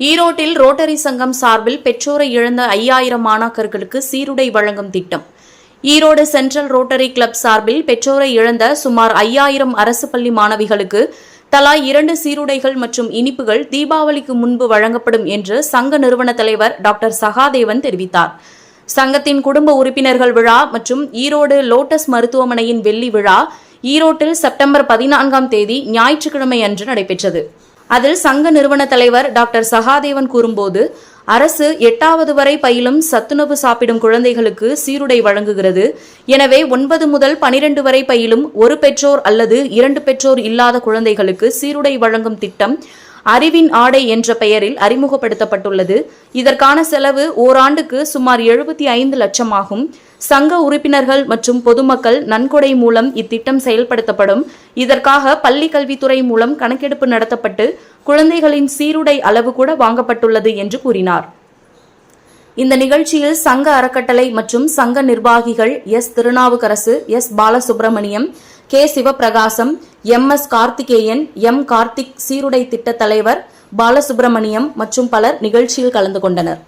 ஈரோட்டில் ரோட்டரி சங்கம் சார்பில் பெற்றோரை இழந்த ஐயாயிரம் மாணாக்கர்களுக்கு சீருடை வழங்கும் திட்டம். ஈரோடு சென்ட்ரல் ரோட்டரி கிளப் சார்பில் பெற்றோரை இழந்த சுமார் ஐயாயிரம் அரசு பள்ளி மாணவிகளுக்கு தலா இரண்டு சீருடைகள் மற்றும் இனிப்புகள் தீபாவளிக்கு முன்பு வழங்கப்படும் என்று சங்க நிறுவன தலைவர் டாக்டர் சகாதேவன் தெரிவித்தார். சங்கத்தின் குடும்ப உறுப்பினர்கள் விழா மற்றும் ஈரோடு லோட்டஸ் மருத்துவமனையின் வெள்ளி விழா ஈரோட்டில் செப்டம்பர் பதினான்காம் தேதி ஞாயிற்றுக்கிழமை அன்று நடைபெற்றது. அதில் சங்க நிறுவன தலைவர் டாக்டர் சகாதேவன் கூறும்போது அரசு எட்டாவது வரை பயிலும் சத்துணவு சாப்பிடும் குழந்தைகளுக்கு சீருடை வழங்குகிறது. எனவே ஒன்பது முதல் பனிரெண்டு வரை பயிலும் ஒரு பெற்றோர் அல்லது இரண்டு பெற்றோர் இல்லாத குழந்தைகளுக்கு சீருடை வழங்கும் திட்டம் அறிவின் ஆடை என்ற பெயரில் அறிமுகப்படுத்தப்பட்டுள்ளது. இதற்கான செலவு ஓராண்டுக்கு சுமார் எழுபத்தி ஐந்து லட்சம் ஆகும் சங்க உறுப்பினர்கள் மற்றும் பொதுமக்கள் நன்கொடை மூலம் இத்திட்டம் செயல்படுத்தப்படும். இதற்காக பள்ளி கல்வித்துறை மூலம் கணக்கெடுப்பு நடத்தப்பட்டு குழந்தைகளின் சீருடை அளவு கூட வாங்கப்பட்டுள்ளது என்று கூறினார். இந்த நிகழ்ச்சியில் சங்க அறக்கட்டளை மற்றும் சங்க நிர்வாகிகள் S Thirunavukkarasu S Balasubramaniam K Sivaprakasam M S Karthikeyan M Karthik சீருடை திட்ட தலைவர் பாலசுப்பிரமணியம் மற்றும் பலர் நிகழ்ச்சியில் கலந்து கொண்டனர்.